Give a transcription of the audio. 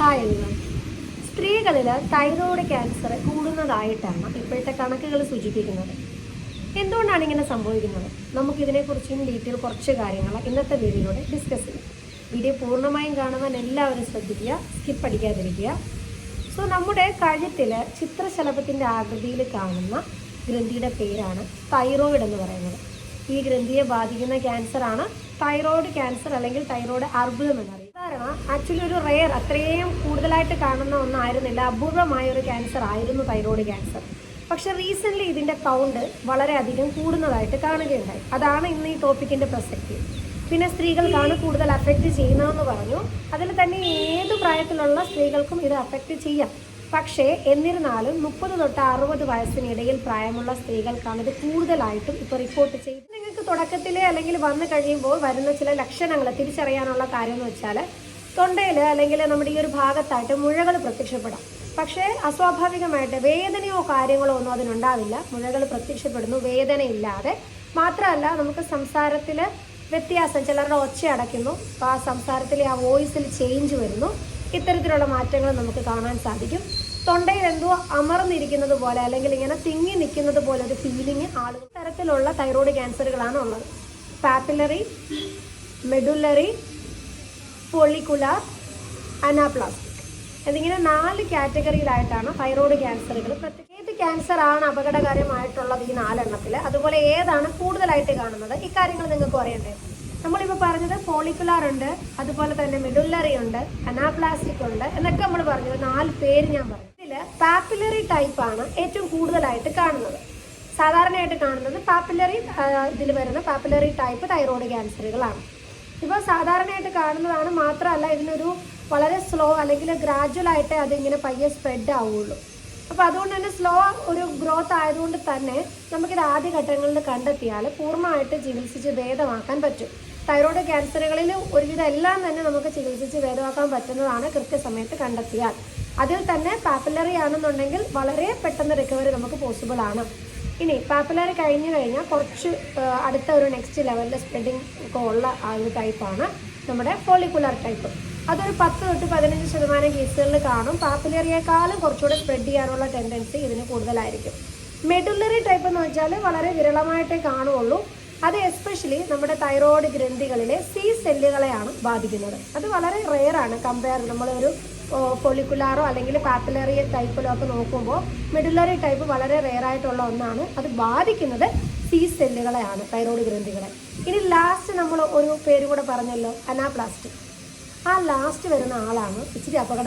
Hi സ്ത്രീകളിൽ thyroid cancer കൂടുന്നതായിട്ടാണ് ഇപ്പോഴത്തെ കണക്കുകൾ സൂചിപ്പിക്കുന്നത്. എന്തുകൊണ്ടാണ് ഇങ്ങനെ സംഭവിക്കുന്നത്? നമുക്കിതിനെക്കുറിച്ചും ഡീറ്റെയിൽ കുറച്ച് കാര്യങ്ങൾ ഇന്നത്തെ വീഡിയോയിലൂടെ ഡിസ്കസ് ചെയ്യാം. വീഡിയോ പൂർണമായും കാണുവാൻ എല്ലാവരും ശ്രദ്ധിക്കുക സ്കിപ്പ് അടിക്കാതിരിക്കുക. സോ നമ്മുടെ കഴുത്തിൽ ചിത്രശലഭത്തിന്റെ ആകൃതിയിൽ കാണുന്ന ഗ്രന്ഥിയുടെ പേരാണ് തൈറോയിഡ് എന്ന് പറയുന്നത്. ഈ ഗ്രന്ഥിയെ ബാധിക്കുന്ന ക്യാൻസറാണ് തൈറോയ്ഡ് ക്യാൻസർ അല്ലെങ്കിൽ തൈറോയ്ഡ് അർബുദം എന്നറിയും സാധാരണ ആക്ച്വലി ഒരു റെയർ അത്രയും കൂടുതലായിട്ട് കാണുന്ന ഒന്നായിരുന്നില്ല. അപൂർവമായ ഒരു ക്യാൻസർ ആയിരുന്നു തൈറോയ്ഡ് ക്യാൻസർ പക്ഷേ റീസെന്റ്ലി ഇതിന്റെ കൗണ്ട് വളരെയധികം കൂടുന്നതായിട്ട് കാണുകയുണ്ടായി. അതാണ് ഇന്ന് ഈ ടോപ്പിക്കിന്റെ പ്രസക്തി പിന്നെ സ്ത്രീകൾക്കാണ് കൂടുതൽ അഫക്റ്റ് ചെയ്യുന്നതെന്ന് പറഞ്ഞു. അതിൽ തന്നെ ഏത് പ്രായത്തിലുള്ള സ്ത്രീകൾക്കും ഇത് അഫക്റ്റ് ചെയ്യാം. പക്ഷേ എന്നിരുന്നാലും മുപ്പത് തൊട്ട് അറുപത് വയസ്സിനിടയിൽ പ്രായമുള്ള സ്ത്രീകൾക്കാണ് ഇത് കൂടുതലായിട്ടും ഇപ്പോൾ റിപ്പോർട്ട് ചെയ്ത് തുടക്കത്തിലെ അല്ലെങ്കിൽ വന്നു കഴിയുമ്പോൾ വരുന്ന ചില ലക്ഷണങ്ങൾ തിരിച്ചറിയാനുള്ള കാര്യം എന്ന് വെച്ചാൽ തൊണ്ടയിൽ അല്ലെങ്കിൽ നമ്മുടെ ഈ ഒരു ഭാഗത്തായിട്ട് മുഴകൾ പ്രത്യക്ഷപ്പെടാം. പക്ഷേ അസ്വാഭാവികമായിട്ട് വേദനയോ കാര്യങ്ങളോ ഒന്നും അതിനുണ്ടാവില്ല. മുഴകൾ പ്രത്യക്ഷപ്പെടുന്നു വേദനയില്ലാതെ. മാത്രമല്ല നമുക്ക് സംസാരത്തിൽ വ്യത്യാസം ചിലരുടെ ഒച്ച അടയ്ക്കുന്നു. അപ്പോൾ ആ സംസാരത്തിലെ ആ വോയിസിൽ ചേഞ്ച് വരുന്നു. ഇത്തരത്തിലുള്ള മാറ്റങ്ങൾ നമുക്ക് കാണാൻ സാധിക്കും. തൊണ്ടയിൽ എന്തോ അമർന്നിരിക്കുന്നത് പോലെ അല്ലെങ്കിൽ ഇങ്ങനെ തിങ്ങി നിൽക്കുന്നത് പോലെ ഒരു ഫീലിംഗ് ആളുകൾ തരത്തിലുള്ള തൈറോയ്ഡ് ക്യാൻസറുകളാണ് ഉള്ളത് പാപ്പിലറി മെഡുലറി പൊളിക്കുലാർ അനാപ്ലാസ്റ്റിക് എന്നിങ്ങനെ നാല് കാറ്റഗറിയിലായിട്ടാണ് തൈറോയ്ഡ് ക്യാൻസറുകൾ പ്രത്യേക ക്യാൻസർ ആണ് അപകടകരമായിട്ടുള്ളത് ഈ നാലെണ്ണത്തിൽ അതുപോലെ ഏതാണ് കൂടുതലായിട്ട് കാണുന്നത്? ഇക്കാര്യങ്ങൾ നിങ്ങൾക്ക് അറിയണ്ടേ? നമ്മളിപ്പോൾ പറഞ്ഞത് പോളിക്കുലാർ ഉണ്ട് അതുപോലെ തന്നെ മെഡുല്ലറി ഉണ്ട് അനാപ്ലാസ്റ്റിക് ഉണ്ട് എന്നൊക്കെ നമ്മൾ പറഞ്ഞു നാല് പേര് ഞാൻ പറഞ്ഞു. പാപ്പിലറി ടൈപ്പ് ആണ് ഏറ്റവും കൂടുതലായിട്ട് കാണുന്നത്. സാധാരണയായിട്ട് കാണുന്നത് പാപ്പിലറി ഇതിൽ വരുന്ന പാപ്പിലറി ടൈപ്പ് തൈറോയ്ഡ് ക്യാൻസറുകളാണ് ഇപ്പോൾ സാധാരണയായിട്ട് കാണുന്നതാണ് മാത്രമല്ല ഇതിനൊരു വളരെ സ്ലോ അല്ലെങ്കിൽ ഗ്രാജുവൽ ആയിട്ട് അതിങ്ങനെ പയ്യെ സ്പ്രെഡ് ആവുള്ളൂ. അപ്പോൾ അതുകൊണ്ട് തന്നെ സ്ലോ ഒരു ഗ്രോത്ത് ആയതുകൊണ്ട് തന്നെ നമുക്കിത് ആദ്യ ഘട്ടങ്ങളിൽ കണ്ടെത്തിയാൽ പൂർണമായിട്ട് ചികിത്സിച്ച് ഭേദമാക്കാൻ പറ്റും. തൈറോയ്ഡ് ക്യാൻസറുകളിൽ ഒരുവിധം എല്ലാം തന്നെ നമുക്ക് ചികിത്സിച്ച് ഭേദമാക്കാൻ പറ്റുന്നതാണ് കൃത്യസമയത്ത് കണ്ടെത്തിയാൽ. അതിൽ തന്നെ പാപ്പുലറി ആണെന്നുണ്ടെങ്കിൽ വളരെ പെട്ടെന്ന് റിക്കവറി നമുക്ക് പോസിബിൾ ആണ്. ഇനി പാപ്പുലറി കഴിഞ്ഞു കഴിഞ്ഞാൽ കുറച്ച് അടുത്ത ഒരു നെക്സ്റ്റ് ലെവലിൽ സ്പ്രെഡിങ് ഒക്കെ ഉള്ള ആ ഒരു ടൈപ്പാണ് നമ്മുടെ ഫോളിക്കുലർ ടൈപ്പ് അതൊരു പത്ത് തൊട്ട് പതിനഞ്ച് ശതമാനം കേസുകളിൽ കാണും. പാപ്പുലറിയേക്കാളും കുറച്ചുകൂടെ സ്പ്രെഡ് ചെയ്യാനുള്ള ടെൻഡൻസി ഇതിന് കൂടുതലായിരിക്കും. മെഡുലറി ടൈപ്പ് എന്ന് വെച്ചാൽ വളരെ വിരളമായിട്ടേ കാണുള്ളൂ അത് എസ്പെഷ്യലി നമ്മുടെ തൈറോയ്ഡ് ഗ്രന്ഥികളിലെ സി സെല്ലുകളെയാണ് ബാധിക്കുന്നത്. അത് വളരെ റെയറാണ് കമ്പയർ നമ്മളൊരു പൊളിക്കുലാറോ അല്ലെങ്കിൽ പാപ്പുലറിയ ടൈപ്പിലോ ഒക്കെ നോക്കുമ്പോൾ മിഡിലറി ടൈപ്പ് വളരെ റെയർ ആയിട്ടുള്ള ഒന്നാണ്. അത് ബാധിക്കുന്നത് സി സെല്ലുകളെയാണ് തൈറോയ്ഡ് ഗ്രന്ഥികളെ. ഇനി ലാസ്റ്റ് നമ്മൾ ഒരു പേര് കൂടെ പറഞ്ഞല്ലോ അനാപ്ലാസ്റ്റിക് ആ ലാസ്റ്റ് വരുന്ന ആളാണ് ഇച്ചിരി അപകട